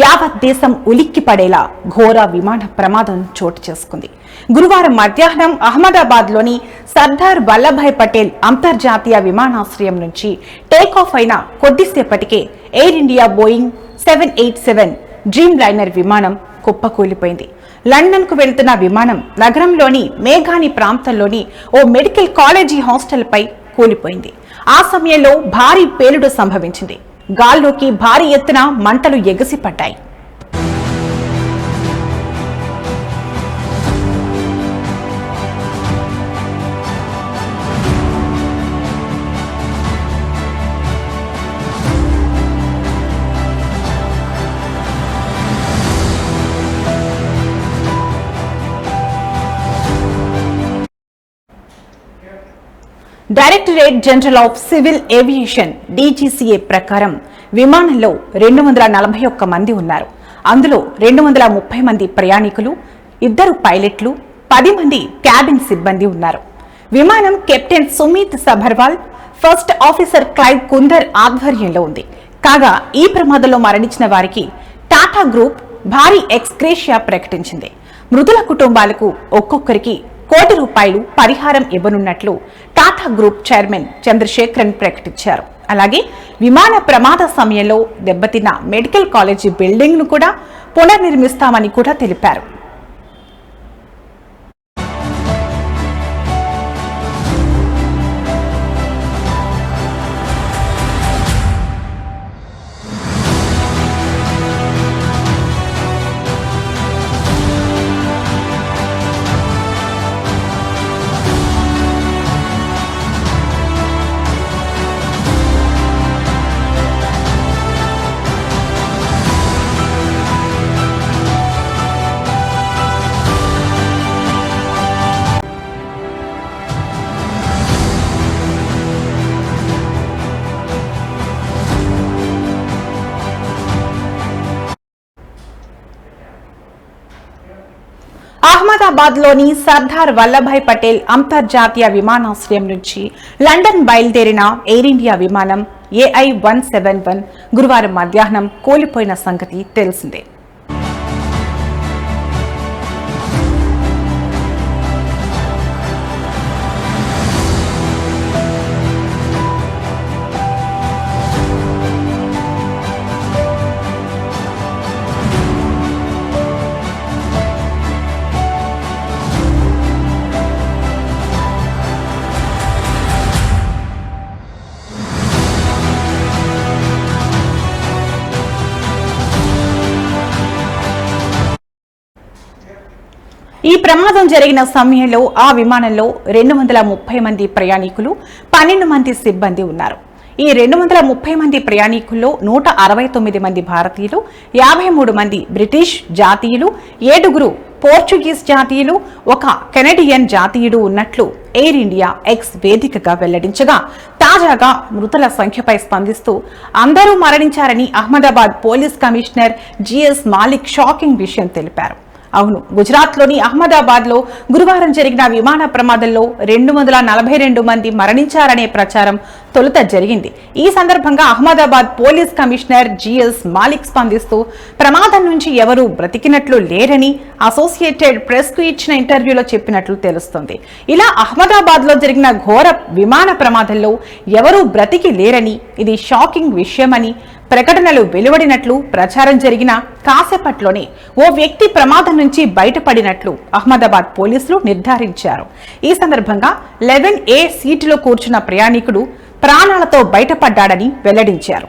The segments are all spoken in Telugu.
యావత్ దేశం ఉలిక్కిపడేలా ఘోర విమాన ప్రమాదం చోటు చేసుకుంది. గురువారం మధ్యాహ్నం అహ్మదాబాద్లోని సర్దార్ వల్లభాయ్ పటేల్ అంతర్జాతీయ విమానాశ్రయం నుంచి టేకాఫ్ అయిన కొద్దిసేపటికే Air India Boeing seven eight seven Dreamliner విమానం కుప్పకూలిపోయింది. లండన్కు వెళ్తున్న విమానం నగరంలోని మేఘాని ప్రాంతంలోని ఓ మెడికల్ కాలేజీ హాస్టల్పై కూలిపోయింది. ఆ సమయంలో భారీ పేలుడు సంభవించింది. గాల్లోకి భారీ ఎత్తున మంటలు ఎగసిపడ్డాయి. Directorate General of Civil Aviation DGCA ప్రకారం విమానంలో రెండు వందల నలభై ఒక్క మంది ఉన్నారు. అందులో రెండు వందల ముప్పై మంది ప్రయాణికులు ఇద్దరు పైలట్లు పది మంది క్యాబిన్ సిబ్బంది ఉన్నారు. విమానం captain Sumeet Sabharwal first officer Clive Kunder ఆధ్వర్యంలో ఉంది. కాగా ఈ ప్రమాదంలో మరణించిన వారికి టాటా గ్రూప్ భారీ ఎక్స్గ్రేషియా ప్రకటించింది. మృతుల కుటుంబాలకు ఒక్కొక్కరికి కోటి రూపాయలు పరిహారం ఇవ్వనున్నట్లు టాటా గ్రూప్ చైర్మన్ చంద్రశేఖరన్ ప్రకటించారు. అలాగే విమాన ప్రమాద సమయంలో దెబ్బతిన్న మెడికల్ కాలేజీ బిల్డింగ్ను కూడా పునర్నిర్మిస్తామని కూడా తెలిపారు. అహ్మదాబాద్లోని సర్దార్ వల్లభాయ్ పటేల్ అంతర్జాతీయ విమానాశ్రయం నుంచి లండన్ బయలుదేరిన ఎయిర్ ఇండియా విమానం ఏఐ వన్ సెవెన్ వన్ గురువారం మధ్యాహ్నం కోల్పోయిన సంగతి తెలిసిందే. ఈ ప్రమాదం జరిగిన సమయంలో ఆ విమానంలో రెండు వందల ముప్పై మంది ప్రయాణికులు పన్నెండు మంది సిబ్బంది ఉన్నారు. ఈ రెండు వందల ముప్పై మంది ప్రయాణికుల్లో నూట అరవై తొమ్మిది మంది భారతీయులు యాభై మూడు మంది బ్రిటిష్ జాతీయులు ఏడుగురు పోర్చుగీస్ జాతీయులు ఒక కెనడియన్ జాతీయుడు ఉన్నట్లు ఎయిర్ ఇండియా ఎక్స్ వేదికగా వెల్లడించగా తాజాగా మృతుల సంఖ్యపై స్పందిస్తూ అందరూ మరణించారని Ahmedabad police commissioner GS Malik shocking విషయం తెలిపారు. అవును. గుజరాత్లోని అహ్మదాబాద్లో గురువారం జరిగిన విమాన ప్రమాదంలో రెండు వందల నలభై రెండు మంది మరణించారనే ప్రచారం తొలుత జరిగింది. ఈ సందర్భంగా Ahmedabad police commissioner GS Malik స్పందిస్తూ ప్రమాదం నుంచి ఎవరూ బ్రతికినట్లు లేరని అసోసియేటెడ్ ప్రెస్కు ఇచ్చిన ఇంటర్వ్యూలో చెప్పినట్లు తెలుస్తుంది. ఇలా అహ్మదాబాద్లో జరిగిన ఘోర విమాన ప్రమాదంలో ఎవరూ బ్రతికి లేరని ఇది షాకింగ్ విషయమని ప్రకటనలు వెలువడినట్లు ప్రచారం జరిగిన కాసేపట్లోనే ఓ వ్యక్తి ప్రమాదం నుంచి బయటపడినట్లు అహ్మదాబాద్ పోలీసులు నిర్ధారించారు. ఈ సందర్భంగా లెవెన్ ఏ సీటులో కూర్చున్న ప్రయాణికుడు ప్రాణాలతో బయటపడ్డాడని వెల్లడించారు.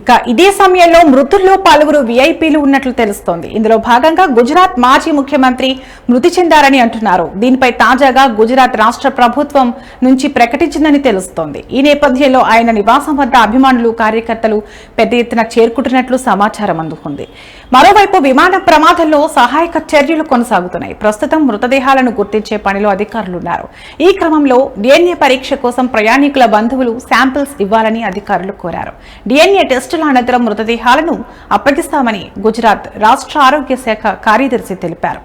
ఇక ఇదే సమయంలో మృతుల్లో పలువురు విఐపీలు ఉన్నట్లు తెలుస్తోంది. ఇందులో భాగంగా గుజరాత్ మాజీ ముఖ్యమంత్రి మృతి చెందారని అంటున్నారు. దీనిపై తాజాగా గుజరాత్ రాష్ట్ర ప్రభుత్వం నుంచి ప్రకటించిందని తెలుస్తోంది. ఈ నేపథ్యంలో ఆయన నివాసం వద్ద అభిమానులు కార్యకర్తలు పెద్ద ఎత్తున చేరుకుంటున్నట్లు సమాచారం అందుకుంది. మరోవైపు విమాన ప్రమాదంలో సహాయక చర్యలు కొనసాగుతున్నాయి. ప్రస్తుతం మృతదేహాలను గుర్తించే పనిలో అధికారులున్నారు. ఈ క్రమంలో డిఎన్ఏ పరీక్ష కోసం ప్రయాణికుల బంధువులు శాంపిల్స్ ఇవ్వాలని అధికారులు కోరారు. డిఎన్ఏ టెస్ట్ టెస్టుల అనంతరం మృతదేహాలను అప్పగిస్తామని గుజరాత్ రాష్ట్ర ఆరోగ్య శాఖ కార్యదర్శి తెలిపారు.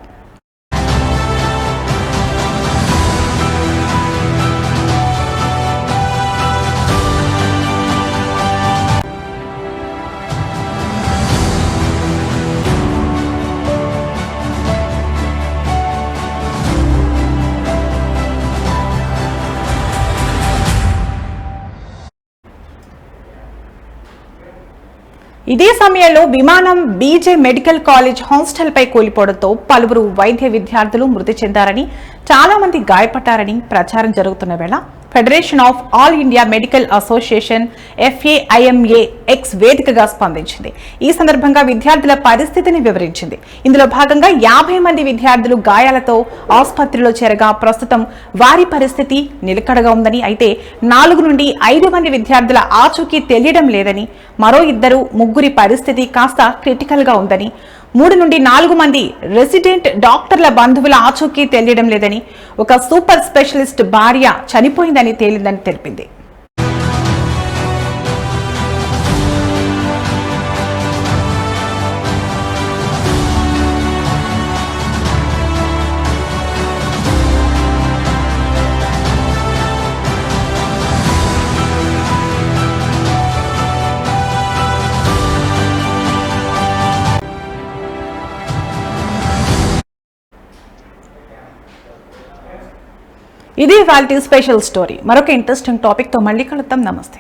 ఇదే సమయంలో విమానం బీజే మెడికల్ కాలేజ్ హాస్టల్పై కూలిపోవడంతో పలువురు వైద్య విద్యార్థులు మృతి చెందారని చాలా మంది గాయపడ్డారని ప్రచారం జరుగుతున్న వేళ Federation of All India Medical Association FAIMA X వేదికగా స్పందించింది. ఈ సందర్భంగా విద్యార్థుల పరిస్థితిని వివరించింది. ఇందులో భాగంగా యాభై మంది విద్యార్థులు గాయాలతో ఆసుపత్రిలో చేరగా ప్రస్తుతం వారి పరిస్థితి నిలకడగా ఉందని అయితే నాలుగు నుండి ఐదు మంది విద్యార్థుల ఆచూకీ తెలియడం లేదని మరో ఇద్దరు ముగ్గురి పరిస్థితి కాస్త క్రిటికల్గా ఉందని మూడు నుండి నాలుగు మంది రెసిడెంట్ డాక్టర్ల బంధువుల ఆచూకీ తెలియడం లేదని ఒక సూపర్ స్పెషలిస్ట్ భార్య చనిపోయిందని తేలిందని తెలిపింది. ఇది వాళ్ళ స్పెషల్ స్టోరీ. మరొక ఇంట్రెస్టింగ్ టాపిక్తో మళ్ళీ కలుద్దాం. నమస్తే.